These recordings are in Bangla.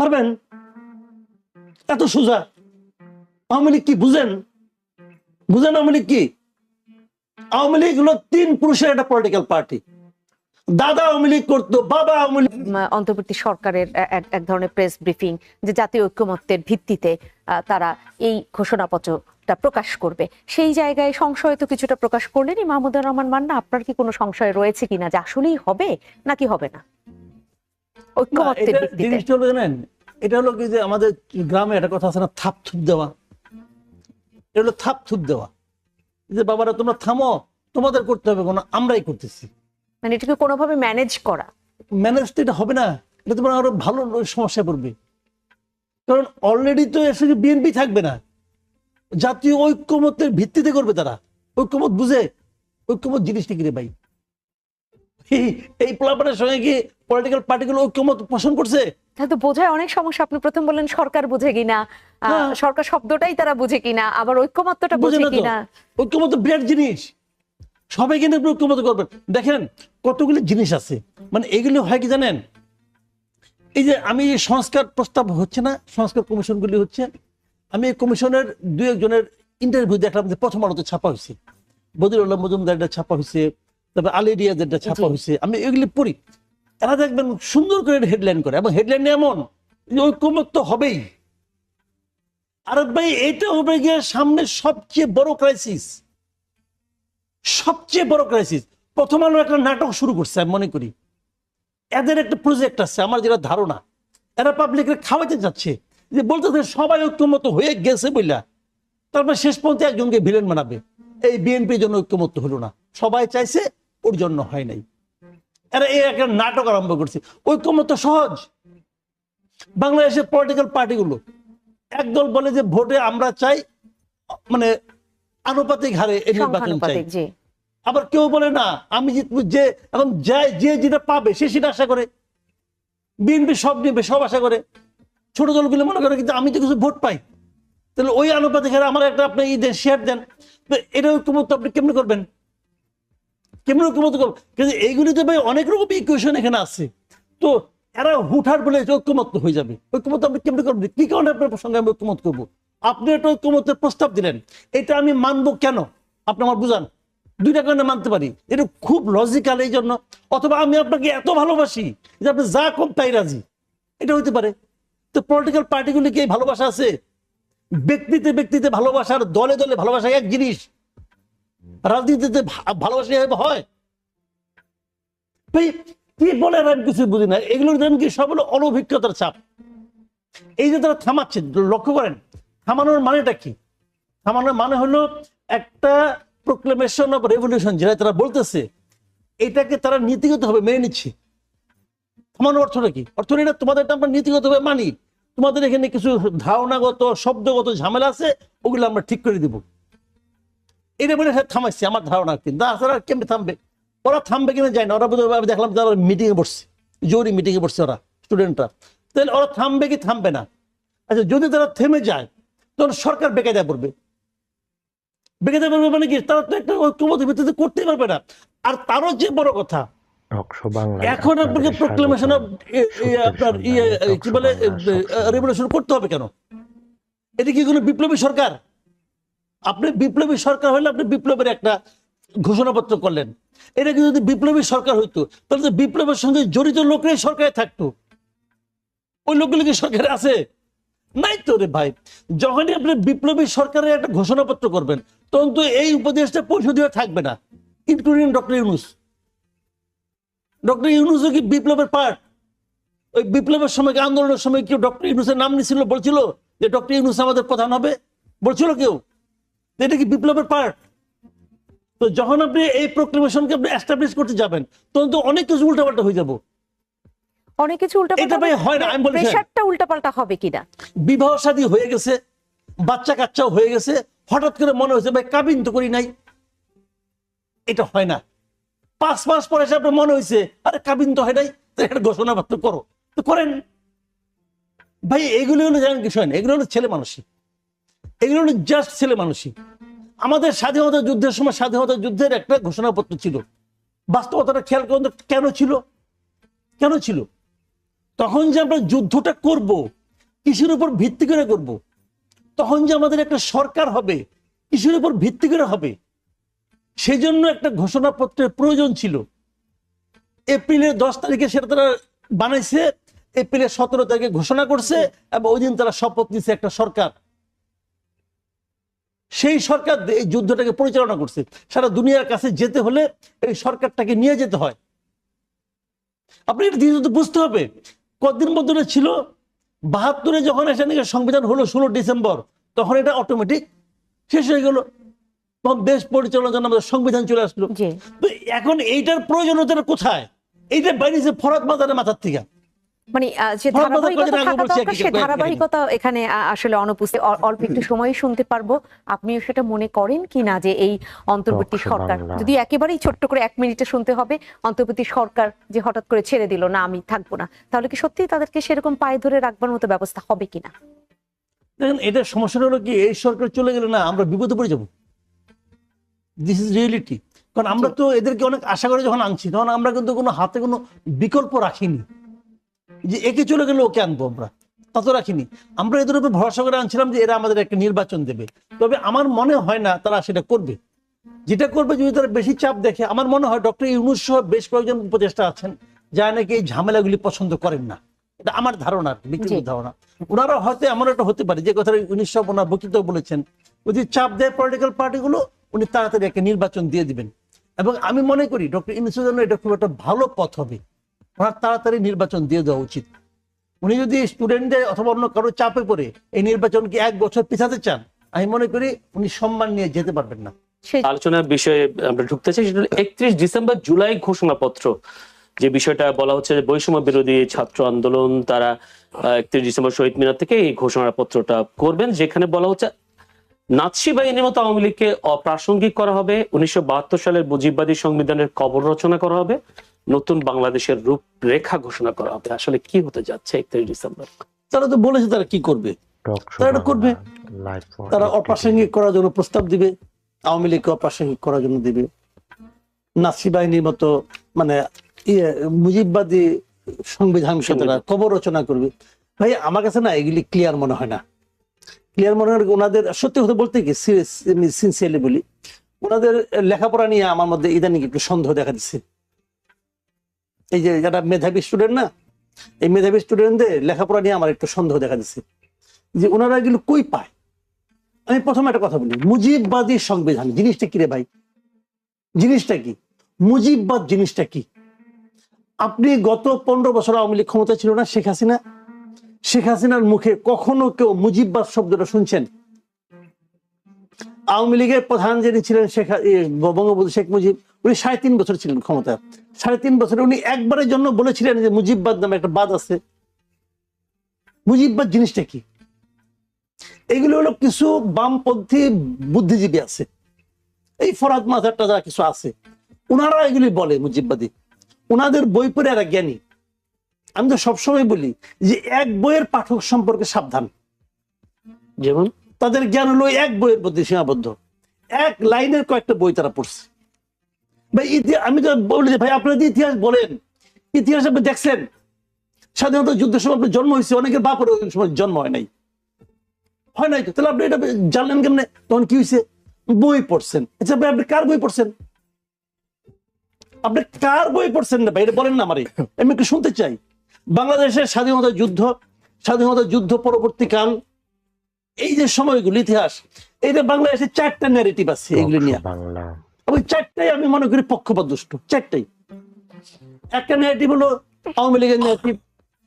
পারবেন? এত সোজা। আওয়ামী লীগ কি বুঝেন? বুঝেন আওয়ামী লীগ কি? আওয়ামী লীগ হলো তিন পুরুষের একটা পলিটিক্যাল পার্টি দাদা আওয়ামী লীগ করতো বাবা আওয়ামী লীগ অন্তর্বর্তী সরকারের এক- ধরনের প্রেস ব্রিফিং যে জাতীয় ঐক্যমত্যের ভিত্তিতে তারা এই ঘোষণাপত্রটা প্রকাশ করবে। সেই জায়গায় সংশয় তো কিছুটা প্রকাশ করলেনই মাহমুদুর রহমান মান্না। আপনার কি কোনো সংশয় রয়েছে কিনা যে আসলেই হবে নাকি হবে না, ঐক্যমত্যের জিনিসটা হলো জানেন এটা হলো কি যে আমাদের গ্রামে একটা কথা আছে না থাপ থুপ দেওয়া। এটা হলো থাপ থুপ দেওয়া। যে বাবারা তোমরা থামো তোমাদের করতে হবে কোনো আমরাই করতেছি। মানে এটাকে কোনোভাবে ম্যানেজ করা। ম্যানেজ তো এটা হবে না এটা তোমার আরও ভালো সমস্যা পড়বে। কারণ অলরেডি তো এসে বিএনপি থাকবে না জাতীয় ঐক্যমতের ভিত্তিতে করবে তারা। ঐক্যমত বুঝে ঐক্যমত জিনিসটা কিরে ভাই? এই- এই প্লাবনের সঙ্গে কি পলিটিক্যাল পার্টিগুলো ঐক্যমত পোষণ করছে? তাহলে তো বোঝায় অনেক সমস্যা। আপনি প্রথম বললেন সরকার বুঝে কিনা। হ্যাঁ। সরকার শব্দটাই তারা বুঝে কিনা। আবার বুঝে কিনা। ঐক্যমত বিরাট জিনিস। সবাই কিন্তু ঐক্যমত করবেন। দেখেন কতগুলি জিনিস আছে। মানে এগুলি হয় কি জানেন? এই যে আমি সংস্কার প্রস্তাব হচ্ছে না সংস্কার কমিশনগুলি হচ্ছে। আমি কমিশনের দুই একজনের ইন্টারভিউ দেখলাম যে প্রথম আলোতে ছাপা হয়েছে। বদিরুল্লাহ মজুমদারটা ছাপা হয়েছে। তারপরে আলী রিয়াজেরটা ছাপা হয়েছে আমি এগুলি পড়ি। এরা দেখবেন সুন্দর করে হেডলাইন করে এবং হেডলাইন এমন ঐক্যমত তো হবেই। আর ভাই এটা হবে গিয়ে সামনে সবচেয়ে বড় ক্রাইসিস সবচেয়ে বড় ক্রাইসিস প্রথম আলো একটা নাটক শুরু করছে আমি মনে করি। এদের একটা প্রজেক্ট আছে আমার যেটা ধারণা। এরা পাবলিকের খাওয়াইতে যাচ্ছে যে বলতেছে সবাই ঐক্যমত হয়ে গেছে বইলা। তারপর শেষ পর্যন্ত একজনকে ভিলেন বানাবে। এই বিএনপির জন্য ঐক্যমত হলো না। সবাই চাইছে ওর জন্য হয় নাই। এরা এই একটা নাটক আরম্ভ করছে। ঐক্যমত সহজ। বাংলাদেশের পলিটিক্যাল পার্টিগুলো একদল বলে যে ভোটে আমরা চাই মানে আনুপাতিক হারে এই নির্বাচন চাই। আবার কেউ বলে না আমি জিতবো যে এখন যে যে যেটা পাবে সে সেটা আশা করে। বিএনপি সব নেবে সব আশা করে। ছোট দলগুলো মনে করে কিন্তু আমি তো কিছু ভোট পাই। তাহলে ওই আনুপাতিক হারে আমার একটা আপনি ই দেন শেয়ার দেন। তো এটা ঐক্যমত আপনি কেমনি করবেন? কেমনি ঐক্যমত করবেন কিন্তু এইগুলি তো ভাই অনেক রকম ইকুয়েশন এখানে আছে। তো এরা হুঠার বলে ঐক্যমত হয়ে যাবে। ঐক্যমত আপনি কেমনি করবেন কি কারণে আপনার সঙ্গে আমি ঐক্যমত করব? আপনি একটা ঐক্যমতের প্রস্তাব দিলেন। এটা আমি মানবো কেন? আপনি আমার বুঝান। দুইটা কারণে মানতে পারি। এটা খুব লজিক্যাল এই জন্য। অথবা আমি আপনাকে এত ভালোবাসি যে আপনি যা কম তাই রাজি। এটা হইতে পারে। তো পলিটিক্যাল পার্টিগুলি কি ভালোবাসা আছে? ব্যক্তিতে ব্যক্তিতে ভালোবাসার দলে দলে ভালোবাসা এক জিনিস। রাজনীতিতে ভালোবাসা হয়? কি বলে আমি কিছু বুঝি না। এগুলোর কি সব হলো অনভিজ্ঞতার চাপ? এই যে তারা থামাচ্ছে লক্ষ্য করেন, থামানোর মানেটা কি? থামানোর মানে হলো একটা প্রোক্লেমেশন অফ রেভলিউশন যেটা তারা বলতেছে, এটাকে তারা নীতিগত নীতিগতভাবে মেনে নিচ্ছে। থামানোর অর্থটা কি? অর্থ এটা তোমাদের আমরা নীতিগতভাবে মানি। তোমাদের এখানে কিছু ধারণাগত, শব্দগত ঝামেলা আছে, ওগুলো আমরা ঠিক করে দিব। এটা বলে থামাইছে আমার ধারণা কিন্তু তাছাড়া কেমনি থামবে? ওরা থামবে কিনা যায় না। ওরা আমি দেখলাম তারা মিটিংয়ে বসছে। জরুরি মিটিংয়ে বসছে ওরা স্টুডেন্টরা তাহলে ওরা থামবে কি থামবে না? আচ্ছা যদি তারা থেমে যায় তখন সরকার বেকায়দা পড়বে। বেকায়দা পড়বে মানে কি? তারা তো একটা ঐক্যমত ভিত্তিতে করতেই পারবে না। আর তারও যে বড় কথা এখন আপনাকে প্রোক্লেমেশন আপনার ইয়ে কি বলে রেভলিউশন করতে হবে কেন? এটা কি কোনো বিপ্লবী সরকার? আপনি বিপ্লবী সরকার হলে আপনি বিপ্লবের একটা ঘোষণাপত্র করলেন। এটা কি যদি বিপ্লবী সরকার হইতো, তাহলে তো বিপ্লবের সঙ্গে জড়িত লোকরাই সরকারে থাকতো। ওই লোকগুলো কি সরকারে আছে? নাই তো রে ভাই। যখনই আপনি বিপ্লবী সরকারের একটা ঘোষণাপত্র করবেন, তখন তো এই উপদেশটা পরিষদীয় থাকবে না ইনক্লুডিং ডক্টর ইউনুস। ডক্টর ইউনুসও কি বিপ্লবের পার্ট ওই বিপ্লবের সময় আন্দোলনের সময় কেউ ডক্টর ইউনুসের নাম নিছিল, বলছিল যে ডক্টর ইউনুস আমাদের প্রধান হবে? বলছিল কেউ? এটা কি বিপ্লবের পার্ট তো যখন আপনি এই প্রোক্লেমেশনকে আপনি এস্টাবলিশ করতে যাবেন তখন তো অনেক কিছু উল্টাপাল্টা হয়ে যাব। অনেক কিছু উল্টা এটা হয় না, আমি বলছি। প্রেশারটা উল্টাপাল্টা হবে কিনা? বিবাহ শাদী হয়ে গেছে বাচ্চা কাচ্চাও হয়ে গেছে হঠাৎ করে মনে হয়েছে ভাই কাবিন তো করি নাই। এটা হয় না। পাঁচ মাস পরে এসে আপনার মনে হয়েছে আরে কাবিন তো হয় নাই একটা ঘোষণাপত্র করো। তো করেন। ভাই এগুলো হলো জানেন কিছু হয় না এগুলো হলো ছেলে মানুষই। এগুলো জাস্ট ছেলে মানুষই। আমাদের স্বাধীনতা যুদ্ধের সময় স্বাধীনতা যুদ্ধের একটা ঘোষণাপত্র ছিল। বাস্তবতাটা খেয়াল করুন কেন ছিল? কেন ছিল? তখন যে আমরা যুদ্ধটা করব, কিসের উপর ভিত্তি করে করব? তখন যে আমাদের একটা সরকার হবে, কিসের উপর ভিত্তি করে হবে? সেজন্য একটা ঘোষণাপত্রের প্রয়োজন ছিল। এপ্রিলের দশ তারিখে সেটা তারা বানাইছে, এপ্রিলের সতেরো তারিখে ঘোষণা করছে, এবং ওই দিন তারা শপথ নিছে একটা সরকার। সেই সরকার এই যুদ্ধটাকে পরিচালনা করছে। সারা দুনিয়ার কাছে যেতে হলে এই সরকারটাকে নিয়ে যেতে হয়। আপনি এটা দ্বিতীয়ত বুঝতে হবে। কতদিন মধ্যে ছিল? বাহাত্তরে যখন এসে নাকি সংবিধান হলো ষোলো ডিসেম্বর তখন এটা অটোমেটিক শেষ হয়ে গেল। তখন দেশ পরিচালনার জন্য আমাদের সংবিধান চলে আসলো। তো এখন এইটার প্রয়োজনীয়তা কোথায়? এইটা বাইরেছে ফরাত মাজারের মাথার থেকে। মানে আহ, যে ধারাবাহিকতা থাকা দরকার সে ধারাবাহিকতা এখানে আসলে অনুপস্থিত। অল্প একটু সময় শুনতে পারব। আপনিও সেটা মনে করেন কি না যে এই অন্তর্বর্তী সরকার? যদি একেবারেই ছোট্ট করে এক মিনিটে শুনতে হবে অন্তর্বর্তী সরকার যে হঠাৎ করে ছেড়ে দিল না আমি থাকব না তাহলে কি সত্যি তাদেরকে সেরকম পায়ে ধরে রাখবার মতো ব্যবস্থা হবে কিনা দেখেন এটা সমস্যাটা হলো কি এই সরকার চলে গেলে না আমরা বিপদে পড়ে যাব। দিস ইজ রিয়েলিটি কারণ আমরা তো এদেরকে অনেক আশা করে যখন আনছি তখন আমরা কিন্তু কোনো হাতে কোনো বিকল্প রাখিনি। যে একে চলে গেলে ওকে আনব আমরা। তা তো রাখিনি। আমরা এদের উপর ভরসা করে আনছিলাম যে এরা আমাদের একটা নির্বাচন দেবে। তবে আমার মনে হয় না তারা সেটা করবে। যেটা করবে যদি তারা বেশি চাপ দেখে আমার মনে হয় ডক্টর ইউনুস সহ বেশ কয়েকজন উপদেষ্টা আছেন যারা নাকি এই ঝামেলাগুলি পছন্দ করেন না। এটা আমার ধারণা ব্যক্তিগত ধারণা। ওনারা হয়তো এমন একটা হতে পারে যে কথা ওনার বক্তৃতা বলেছেন যদি চাপ দেয় পলিটিক্যাল পার্টিগুলো উনি তাড়াতাড়ি একটা নির্বাচন দিয়ে দিবেন। এবং আমি মনে করি ডক্টর ইউনুসের জন্য এটা খুব একটা ভালো পথ হবে। ওনার তাড়াতাড়ি নির্বাচন দিয়ে দেওয়া উচিত। উনি যদি স্টুডেন্টদের অথবা অন্য কারও চাপে পড়ে এই নির্বাচনকে এক বছর পিছাতে চান, আমি মনে করি উনি সম্মান নিয়ে যেতে পারবেন না। আলোচনার বিষয়ে আমরা ঢুকতে চাই, সেটা একত্রিশ ডিসেম্বর জুলাই ঘোষণাপত্র। যে বিষয়টা বলা হচ্ছে যে বৈষম্য বিরোধী ছাত্র আন্দোলন, তারা একত্রিশ ডিসেম্বর শহীদ মিনার থেকে এই ঘোষণাপত্রটা করবেন, যেখানে বলা হচ্ছে নাৎসি বাহিনীর মতো আওয়ামী লীগকে অপ্রাসঙ্গিক করা হবে, উনিশশো বাহাত্তর সালের মুজিববাদী সংবিধানের কবর রচনা করা হবে নতুন বাংলাদেশের রূপরেখা ঘোষণা করা হবে। আসলে কি হতে যাচ্ছে একত্রিশ ডিসেম্বর? তারা তো বলেছে তারা কি করবে? তারা করবে। তারা অপ্রাসঙ্গিক করার জন্য প্রস্তাব দিবে আওয়ামী লীগকে অপ্রাসঙ্গিক করার জন্য দিবে। নাসি বাহিনীর মতো মানে ইয়ে মুজিববাদী সংবিধান তারা কবর রচনা করবে। ভাই আমার কাছে না এগুলি ক্লিয়ার মনে হয় না। ক্লিয়ার মনে হয় ওনাদের সত্যি কথা বলতে কি সিনসিয়ারলি বলি ওনাদের লেখাপড়া নিয়ে আমার মধ্যে ইদানিং একটু সন্দেহ দেখা দিচ্ছে। এই যে যারা মেধাবী স্টুডেন্ট না, এই মেধাবী স্টুডেন্টদের লেখাপড়া নিয়ে আমার একটু সন্দেহ দেখা দিচ্ছে যে ওনারা এগুলো কই পায়? আমি প্রথমে একটা কথা বলি, মুজিববাদী সংবিধান জিনিসটা কি রে ভাই? জিনিসটা কি? মুজিববাদ জিনিসটা কি? আপনি গত পনেরো বছর আওয়ামী লীগ ক্ষমতা ছিল না শেখ হাসিনা? শেখ হাসিনার মুখে কখনো কেউ মুজিববাদ শব্দটা শুনছেন? আওয়ামী লীগের প্রধান যিনি ছিলেন শেখ বঙ্গবন্ধু শেখ মুজিব, উনি সাড়ে তিন বছর ছিলেন ক্ষমতা সাড়ে তিন বছরে উনি একবারের জন্য বলেছিলেন যে মুজিববাদ নামে একটা বাদ আছে। মুজিববাদ জিনিসটা কি? এগুলো হলো কিছু বামপন্থী বুদ্ধিজীবী আছে। এই ফরাদ মাজারটা যারা কিছু আছে ওনারা এগুলি বলে মুজিববাদী। ওনাদের বই পড়ে এরা জ্ঞানী। আমি তো সবসময় বলি যে এক বইয়ের পাঠক সম্পর্কে সাবধান। যেমন তাদের জ্ঞান হলো এক বইয়ের প্রতি সীমাবদ্ধ। এক লাইনের কয়েকটা বই তারা পড়ছে। ভাই আমি তো বলি যে ভাই, আপনারা ইতিহাস বলেন, ইতিহাস আপনি দেখছেন? স্বাধীনতা যুদ্ধের সময় আপনার জন্ম হয়েছে, অনেকের বাপের সময় জন্ম হয় নাই। হয় নাই তো? তাহলে আপনি এটা জানলেন কেমনে? তখন কি হয়েছে? বই পড়ছেন। আচ্ছা ভাই, আপনি কার বই পড়ছেন? আপনি কার বই পড়ছেন না ভাই? এটা বলেন না আমারে। আমি একটু শুনতে চাই। বাংলাদেশের স্বাধীনতা যুদ্ধ স্বাধীনতা যুদ্ধ পরবর্তীকাল এই যে সময়গুলো ইতিহাস এইটা বাংলাদেশে চারটা ন্যারেটিভ আছে এগুলি নিয়ে। বাংলা। ওই চারটাই আমি মনে করি পক্ষপাত দুষ্ট চারটাই। একটা ন্যারেটিভ হলো আওয়ামী লীগের ন্যারেটিভ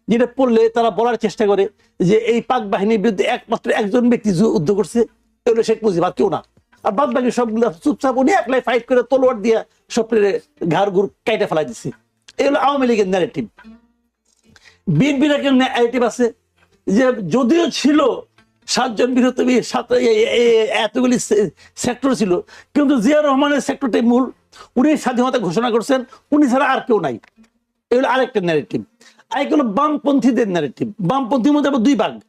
যেটা পড়লে তারা বলার চেষ্টা করে যে এই পাক বাহিনীর বিরুদ্ধে একমাত্র একজন ব্যক্তি যুদ্ধ করছে এ হলো শেখ মুজিব আর কেউ না। আর বাদ বাকি সবগুলো চুপচাপ উনি একলাই ফাইট করে তলোয়ার দিয়া সবরে ঘাড় ঘুর কাইটা ফেলাই দিচ্ছে এই হলো আওয়ামী লীগের ন্যারেটিভ বিএনপির একটা ন্যারেটিভ আছে যে যদিও ছিল সাতজন বীরত্বী সাত এতগুলি সেক্টর ছিল। কিন্তু জিয়া রহমানের সেক্টরটাই মূল। উনি স্বাধীনতা ঘোষণা করছেন। উনি ছাড়া আর কেউ নাই। এগুলো আরেকটা ন্যারেটিভ আরেক হলো বামপন্থীদের ন্যারেটিভ বামপন্থীর মধ্যে আবার দুই ভাগ।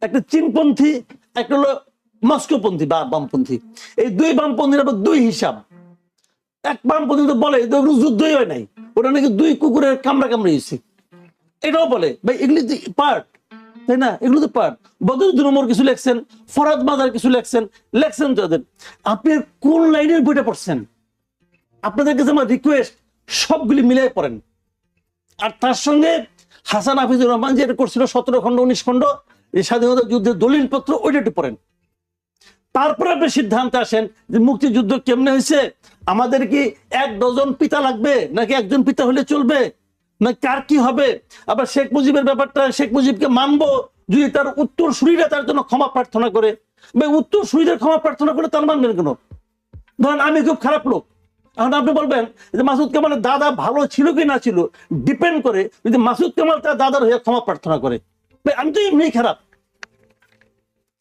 একটা চীনপন্থী, একটা হলো মস্কোপন্থী বা বামপন্থী। এই দুই বামপন্থীর আবার দুই হিসাব। এক বামপন্থী তো বলে যুদ্ধই হয় নাই। ওটা নাকি দুই কুকুরের কামড়া কামড়ে হয়েছে। এটাও বলে। ভাই এগুলি পার্ট তাই না? এগুলো তো পার্ট বদরুদ্দিন ওমর কিছু লেখছেন, ফরাদ মাদার কিছু লেখছেন লেখছেন তাদের। আপনি কোন লাইনের বইটা পড়ছেন? আপনাদের কাছে আমার রিকোয়েস্ট সবগুলি মিলাই পড়েন। আর তার সঙ্গে হাসান হাফিজুর রহমান যেটা করছিল, সতেরো খন্ড উনিশ খন্ড এই স্বাধীনতা যুদ্ধের দলিল পত্র ওইটা একটু পড়েন। তারপরে আপনি সিদ্ধান্তে আসেন যে মুক্তিযুদ্ধ কেমনে হয়েছে? আমাদের কি এক ডজন পিতা লাগবে, নাকি একজন পিতা হলে চলবে? না কার কি হবে? আবার শেখ মুজিবের ব্যাপারটা শেখ মুজিবকে মানবো যদি তার উত্তর সুরীরা তার জন্য ক্ষমা প্রার্থনা করে। বা উত্তর সুরীদের ক্ষমা প্রার্থনা করে তার মানবেন কেন? ধরেন আমি খুব খারাপ লোক। এখন আপনি বলবেন যে মাসুদ কামালের দাদা ভালো ছিল কি না ছিল? ডিপেন্ড করে যদি মাসুদ কামাল তার দাদার হয়ে ক্ষমা প্রার্থনা করে। ভাই, আমি তো এমনি খারাপ।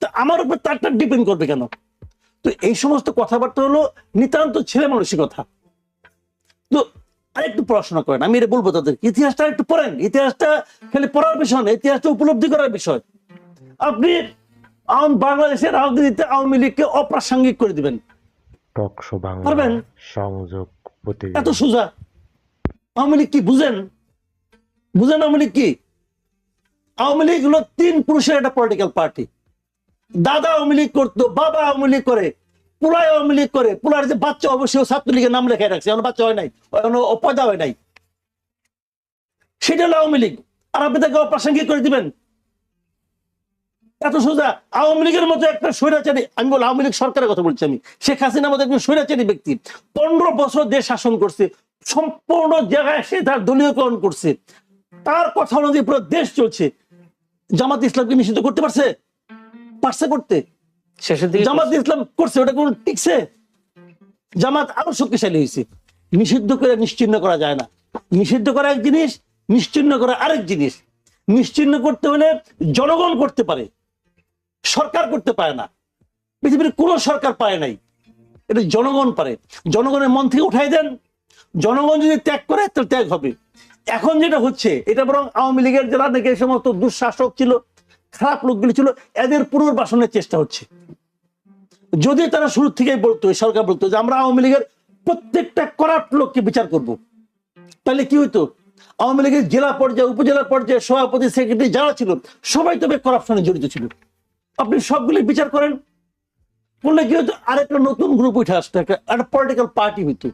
তা আমার উপর তারটা ডিপেন্ড করবে কেন? তো এই সমস্ত কথাবার্তা হলো নিতান্ত ছেলে মানসিকতা তো আরেকটু পড়াশোনা করেন। আমি এটা বলব তাদের ইতিহাসটা একটু পড়েন। ইতিহাসটা খালি পড়ার বিষয় না ইতিহাসটা উপলব্ধি করার বিষয়। আপনি বাংলাদেশের রাজনীতিতে আওয়ামী লীগকে অপ্রাসঙ্গিক করে দিবেন। পারবেন? সংযোগ এত সোজা। আওয়ামী লীগ কি বুঝেন? বুঝেন আওয়ামী লীগ কি? আওয়ামী লীগ হলো তিন পুরুষের একটা পলিটিক্যাল পার্টি দাদা আওয়ামী লীগ করতো বাবা আওয়ামী লীগ করে। পুরাই আওয়ামী লীগ করে, পুরার যে বাচ্চা অবশ্যই ছাত্রলীগের নাম লেখায় রাখছে, এখন বাচ্চা হয় নাই পয়দা হয় নাই। সেটা হলো আওয়ামী লীগ। আর আপনি তাকে অপ্রাসঙ্গিক করে দিবেন? এত সোজা, আওয়ামী লীগের মতো একটা স্বৈরাচারী, আমি বল আওয়ামী লীগ সরকারের কথা বলছি আমি, শেখ হাসিনার মতো একজন স্বৈরাচারী ব্যক্তি, পনেরো বছর দেশ শাসন করছে, সম্পূর্ণ জায়গায় সে তার দলীয়করণ করছে। তার কথা অনুযায়ী পুরো দেশ চলছে। জামাত ইসলামকে নিষিদ্ধ করতে পারছে? পারছে করতে? শেষের দিকে জামাত ইসলাম করছে ওটা কোন টিকছে? জামাত আরও শক্তিশালী হয়েছে। নিষিদ্ধ করে নিশ্চিন্ন করা যায় না। নিষিদ্ধ করা এক জিনিস নিশ্চিন্ন করা আরেক জিনিস। নিশ্চিন্ন করতে হলে জনগণ করতে পারে। সরকার করতে পারে না। পৃথিবীর কোন সরকার পারে নাই। এটা জনগণ পারে। জনগণের মন থেকে উঠাই দেন। জনগণ যদি ত্যাগ করে তাহলে ত্যাগ হবে। এখন যেটা হচ্ছে এটা বরং আওয়ামী লীগের যারা নাকি এই সমস্ত দুঃশাসক ছিল খারাপ লোকগুলি ছিল এদের পুনর্বাসনের চেষ্টা হচ্ছে। যদি তারা শুরু থেকেই বলতো সরকার বলতো যে আমরা আওয়ামী লীগের প্রত্যেকটা করাপ্ট লোককে বিচার করব তাহলে কি হইতো? আওয়ামী লীগের জেলা পর্যায়ে উপজেলা পর্যায়ে সভাপতি সেক্রেটারি যারা ছিল সবাই তবে করাপশনে জড়িত ছিল। আপনি সবগুলি বিচার করেন করলে কি হতো আরেকটা নতুন গ্রুপ উঠে আসতো একটা একটা পলিটিক্যাল পার্টি হইতো।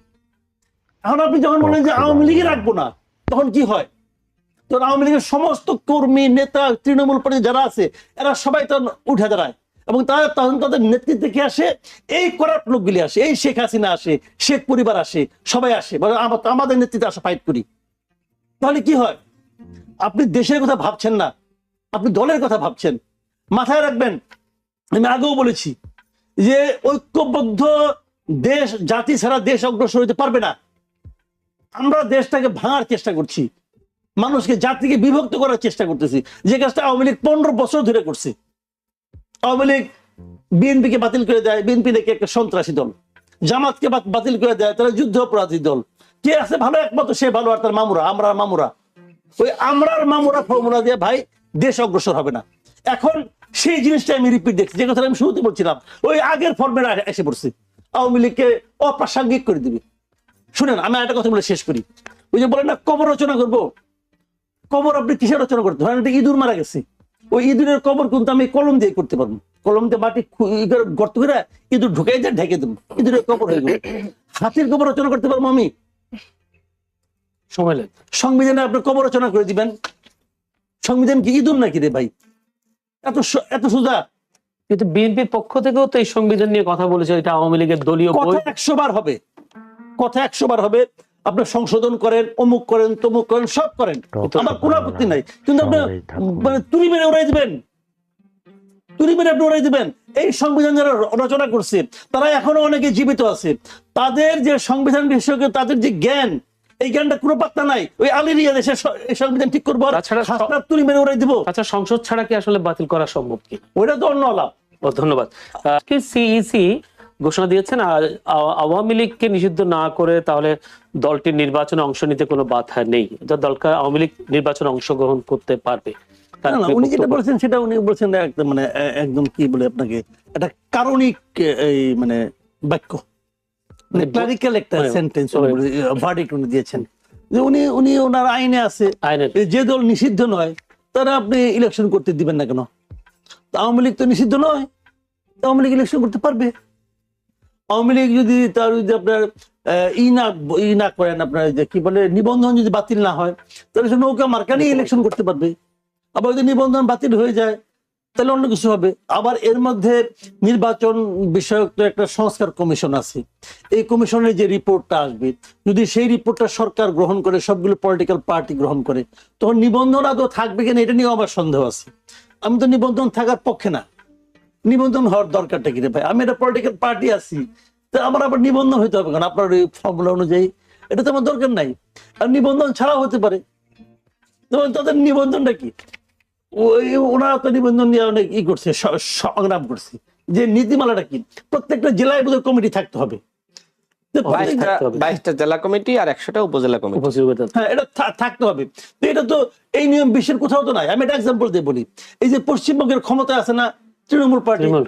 এখন আপনি যখন বলেন যে আওয়ামী লীগই রাখব না তখন কি হয়? তখন আওয়ামী লীগের সমস্ত কর্মী, নেতা, তৃণমূল পর্যায়ে যারা আছে, এরা সবাই তখন উঠে দাঁড়ায়। এবং তারা তখন তাদের নেতৃত্বে কে আসে? এই করাপ্ট লোকগুলি আসে। এই শেখ হাসিনা আসে, শেখ পরিবার আসে, সবাই আসে। আমাদের নেতৃত্বে আসা ফাইট করি। তাহলে কি হয়? আপনি দেশের কথা ভাবছেন না। আপনি দলের কথা ভাবছেন। মাথায় রাখবেন, আমি আগেও বলেছি যে ঐক্যবদ্ধ দেশ, জাতি ছাড়া দেশ অগ্রসর হতে পারবে না। আমরা দেশটাকে ভাঙার চেষ্টা করছি। মানুষকে জাতিকে বিভক্ত করার চেষ্টা করতেছি। যে কাজটা আওয়ামী লীগ পনেরো বছর ধরে করছে। আওয়ামী লীগ বিএনপিকে বাতিল করে দেয়, বিএনপি নাকি একটা সন্ত্রাসী দল। জামাতকে বাতিল করে দেয়, তারা যুদ্ধ অপরাধী দল। কে আছে ভালো একমাত্র? সে ভালো আর তার মামুরা, আমরা মামুরা। ওই আমরার মামুরা ফর্মুলা দিয়ে ভাই দেশ অগ্রসর হবে না। এখন সেই জিনিসটা আমি রিপিট দেখছি। যে কথা আমি শুরুতে বলছিলাম, ওই আগের ফর্মের এসে পড়ছে। আওয়ামী লীগকে অপ্রাসঙ্গিক করে দিবে। শুনেন, আমি একটা কথা বলে শেষ করি। ওই যে বলেন না, কবর রচনা করব। কবর আপনি কিসের রচনা করতে ধরেন একটা ইঁদুর মারা গেছে। ওই ইঁদুরের কবর কিন্তু আমি কলম দিয়ে করতে পারব। কলম দিয়ে মাটি গর্ত করে ইঁদুর ঢুকাই দিয়ে ঢেকে দেবো। ইঁদুরের কবর হয়ে গেল। হাতির কবর রচনা করতে পারব আমি? সময় লাগবে। সংবিধানে আপনি কবর রচনা করে দিবেন। সংবিধান কি ইঁদুর নাকি রে ভাই? এত এত সোজা। কিন্তু বিএনপির পক্ষ থেকেও তো এই সংবিধান নিয়ে কথা বলেছে এটা আওয়ামী লীগের দলীয় কথা একশো বার হবে। কথা একশো বার হবে। আপনি সংশোধন করেন অমুক করেন তমুক করেন সব করেন। আমার কোনো আপত্তি নাই। কিন্তু আপনি মানে তুলি মেরে উড়াই দিবেন। তুলি মেরে আপনি উড়াই দিবেন। এই সংবিধান যারা রচনা করছে তারা এখনও অনেকে জীবিত আছে। তাদের যে সংবিধান বিষয়কে তাদের যে জ্ঞান এই জ্ঞানটা কোনো পাত্তা নাই। ওই আলিরিয়া দেশের এই সংবিধান ঠিক করব তাছাড়া তুলি মেরে উড়াই দিব। আচ্ছা সংসদ ছাড়া কি আসলে বাতিল করা সম্ভব কি? ওইটা তো অন্য আলাপ। ও ধন্যবাদ। সিইসি ঘোষণা দিয়েছেন আর আওয়ামী লীগকে নিষিদ্ধ না করে তাহলে দলটির নির্বাচনে অংশ নিতে কোনো বাধা নেই। অর্থাৎ দলকে আওয়ামী লীগ নির্বাচনে অংশগ্রহণ করতে পারবে। উনি যেটা? বলেছেন সেটা উনি বলছেন একদম মানে একদম কি বলে আপনাকে একটা কারণিক এই মানে বাক্য। মানে মানে ক্লারিক্যাল একটা মানে- সেন্টেন্স মানে- ভার্ডিক্ট উনি দিয়েছেন। যে উনি উনি ওনার আইনে আছে। যে দল নিষিদ্ধ নয় তারা আপনি ইলেকশন করতে দিবেন না কেন? তা আওয়ামী লীগ তো নিষিদ্ধ নয় আওয়ামী লীগ ইলেকশন করতে পারবে। আওয়ামী লীগ যদি তার যদি আপনার ই না ই না করেন আপনার যে কি বলে, নিবন্ধন যদি বাতিল না হয়, তাহলে সে নৌকা মার্কা ইলেকশন করতে পারবে। আবার যদি নিবন্ধন বাতিল হয়ে যায়, তাহলে অন্য কিছু হবে। আবার এর মধ্যে নির্বাচন বিষয়ক একটা সংস্কার কমিশন আছে। এই কমিশনের যে রিপোর্টটা আসবে, যদি সেই রিপোর্টটা সরকার গ্রহণ করে, সবগুলো পলিটিক্যাল পার্টি গ্রহণ করে, তখন নিবন্ধন আদৌ থাকবে কিনা, এটা নিয়েও আমার সন্দেহ আছে। আমি তো নিবন্ধন থাকার পক্ষে না। নিবন্ধন হওয়ার দরকারটা কি রে ভাই? আমি একটা পলিটিক্যাল পার্টি আছি। তা আমার আবার নিবন্ধন হইতে হবে কেন? আপনার ওই ফর্মুলা অনুযায়ী। এটা তো আমার দরকার নাই। আর নিবন্ধন ছাড়াও হতে পারে। তাদের নিবন্ধনটা কি? ওই ওনারা তো নিবন্ধন নিয়ে অনেক ই করছে সংগ্রাম করছে। যে নীতিমালাটা কি? প্রত্যেকটা জেলায় বোধহয় কমিটি থাকতে হবে। বাইশটা থাকতে হবে। বাইশটা জেলা কমিটি আর একশোটা উপজেলা কমিটি হ্যাঁ এটা থাকতে হবে। তো এটা তো এই নিয়ম বিশ্বের কোথাও তো নাই। আমি একটা এক্সাম্পল দিয়ে বলি। এই যে পশ্চিমবঙ্গের ক্ষমতা আছে না তৃণমূল পার্টি তৃণমূল